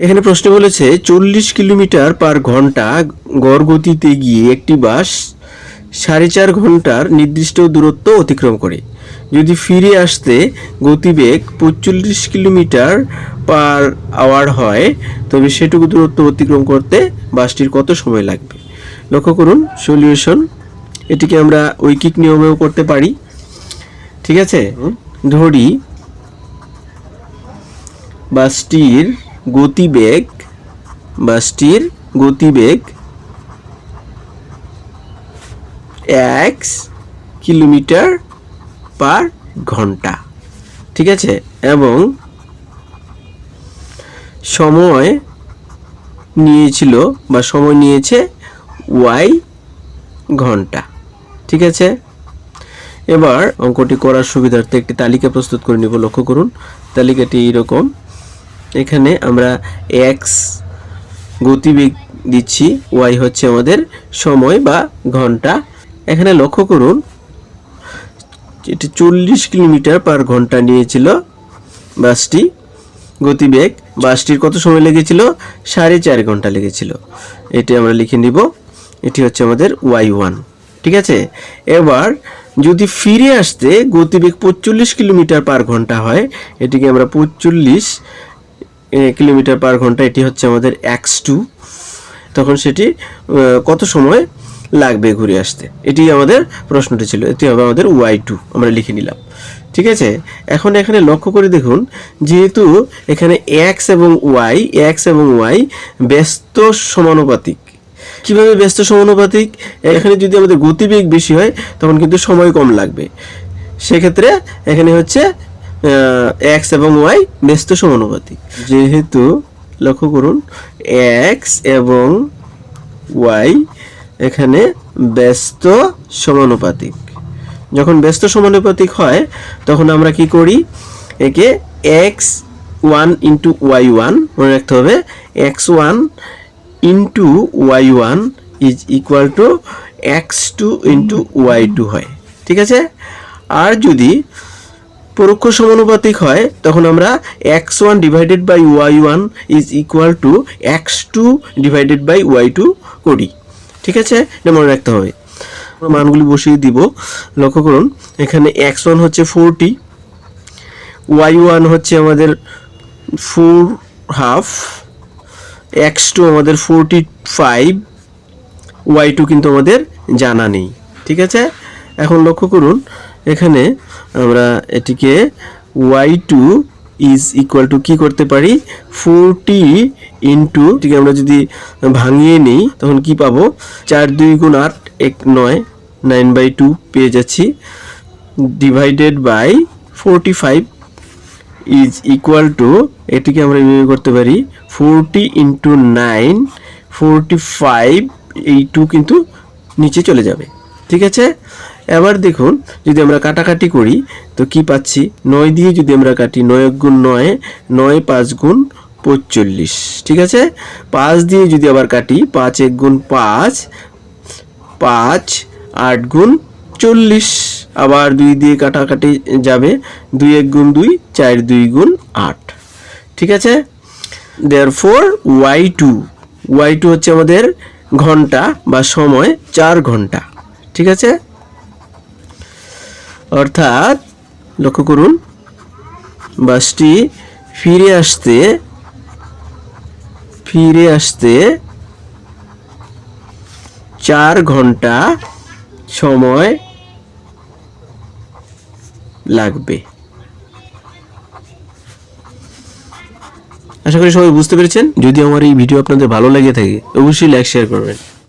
এখানে প্রশ্ন বলেছে, চল্লিশ কিলোমিটার পার ঘণ্টা গড় গতিতে গিয়ে একটি বাস সাড়ে চার ঘণ্টার নির্দিষ্ট দূরত্ব অতিক্রম করে। যদি ফিরে আসতে গতিবেগ পঁয়তাল্লিশ কিলোমিটার পার আওয়ার হয়, তবে সেটুকু দূরত্ব অতিক্রম করতে বাসটির কত সময় লাগবে? লক্ষ্য করুন, সলিউশন। এটিকে আমরা ঐকিক নিয়মেও করতে পারি। ঠিক আছে? ধরি, বাসটির গতিবেগ বাসটির গতিবেগ এক কিলোমিটার পার ঘণ্টা, ঠিক আছে? এবং সময় নিয়েছিল বা সময় নিয়েছে ওয়াই ঘণ্টা, ঠিক আছে? এবার অঙ্কটি করার সুবিধার্থে একটি তালিকা প্রস্তুত করে নিব। লক্ষ্য করুন, তালিকাটি এরকম। এখানে আমরা এক্স গতিবেগ দিচ্ছি ওয়াই হচ্ছে আমাদের সময় বা ঘণ্টা। এখানে লক্ষ্য করুন, এটি চল্লিশ কিলোমিটার পার ঘণ্টা নিয়েছিল বাসটি, গতিবেগ। বাসটির কত সময় লেগেছিল? সাড়ে চার ঘণ্টা লেগেছিল। এটি আমরা লিখে নিব, এটি হচ্ছে আমাদের ওয়াই ওয়ান ঠিক আছে? এবার যদি ফিরে আসতে গতিবেগ পঁচল্লিশ কিলোমিটার পার ঘণ্টা হয়, এটিকে আমরা পঁচল্লিশ কিলোমিটার পার ঘণ্টা এটি হচ্ছে আমাদের এক্স টু তখন সেটি কত সময় লাগবে ঘুরে আসতে? এটি আমাদের প্রশ্নটি ছিল, এটি হবে আমাদের ওয়াই টু আমরা লিখে নিলাম। ঠিক আছে? এখন এখানে লক্ষ্য করে দেখুন, যেহেতু এখানে এক্স এবং ওয়াই এক্স এবং ওয়াই ব্যস্ত সমানুপাতিক। কীভাবে ব্যস্ত সমানুপাতিক? এখানে যদি আমাদের গতিবেগ বেশি হয়, তখন কিন্তু সময় কম লাগবে। সেক্ষেত্রে এখানে হচ্ছে এক্স এবং ওয়াই ব্যস্ত সমানুপাতিক। যেহেতু লক্ষ্য করুন এক্স এবং ওয়াই এখানে ব্যস্ত সমানুপাতিক। যখন ব্যস্ত সমানুপাতিক হয়, তখন আমরা কি করি? একে X one into Y one মনে রাখতে হবে X one into Y one is equal to X two into Y two হয়। ঠিক আছে? আর যদি পরোক্ষ সমানুপাতিক হয়, তখন আমরা x one divided by y one is equal to x two divided by y two করি। ঠিক আছে? এটা মনে রাখতে হবে। মানগুলি বসিয়ে দিব। লক্ষ্য করুন, এখানে এক্স ওয়ান হচ্ছে ফোরটি ওয়াই ওয়ান হচ্ছে আমাদের ফোর হাফ এক্স টু আমাদের ফোরটি ফাইভ ওয়াই টু কিন্তু আমাদের জানা নেই। ঠিক আছে? এখন লক্ষ্য করুন এখানে আমরা এটিকে y two is equal to কী করতে পারি? ফোরটি ইন্টু এটিকে আমরা যদি ভাঙিয়ে নিই, তখন কি পাবো? চার দুই গুণ আট, এক নয় নাইন বাই টু পেয়ে যাচ্ছি। Divided by forty five is equal to এটিকে আমরা এভাবে করতে পারি forty into nine forty five এই টু কিন্তু নিচে চলে যাবে। ঠিক আছে? এবার দেখুন, যদি আমরা কাটাকাটি করি, তো কি পাচ্ছি? নয় দিয়ে যদি আমরা কাটি, নয় গুণ নয় নয় পাঁচ গুণ পঁচল্লিশ ঠিক আছে? পাঁচ দিয়ে যদি আবার কাটি, পাঁচ এক গুণ পাঁচ পাঁচ আট গুণ চল্লিশ, আবার দুই দিয়ে কাটাকাটি যাবে, দুই এক গুণ দুই, চার দুই গুণ আট, ঠিক আছে? There four y two y two হচ্ছে আমাদের ঘণ্টা বা সময়, চার ঘণ্টা, ঠিক আছে? অর্থাৎ লক্ষ্য করুন, বাসটি ফিরে আসতে ফিরে আসতে চার ঘণ্টা সময় লাগবে। আশা করি সবাই বুঝতে পেরেছেন। যদি আমার এই ভিডিও আপনাদের ভালো লেগে থাকে, অবশ্যই লাইক শেয়ার করবেন।